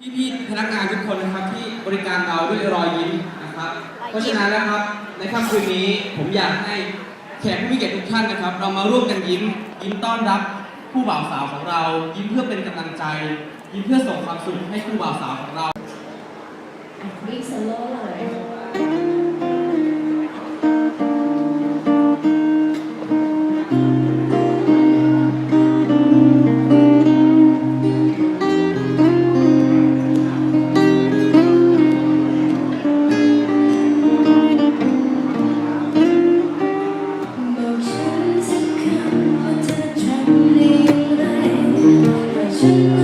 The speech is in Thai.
พี่พี่พนักงานทุกคนนะครับที่บริการเราด้วยรอยยิ้มนะครับ เพราะฉะนั้นนะครับในค่ำคืนนี้ผมอยากให้แขกผู้มีเกียรติทุกท่านนะครับ เรามาร่วมกันยิ้ม ยิ้มต้อนรับผู้บ่าวสาวของเรา ยิ้มเพื่อเป็นกำลังใจ ยิ้มเพื่อส่งความสุขให้ผู้บ่าวสาวของเราวิ่งสโลว์เลย Thank you. to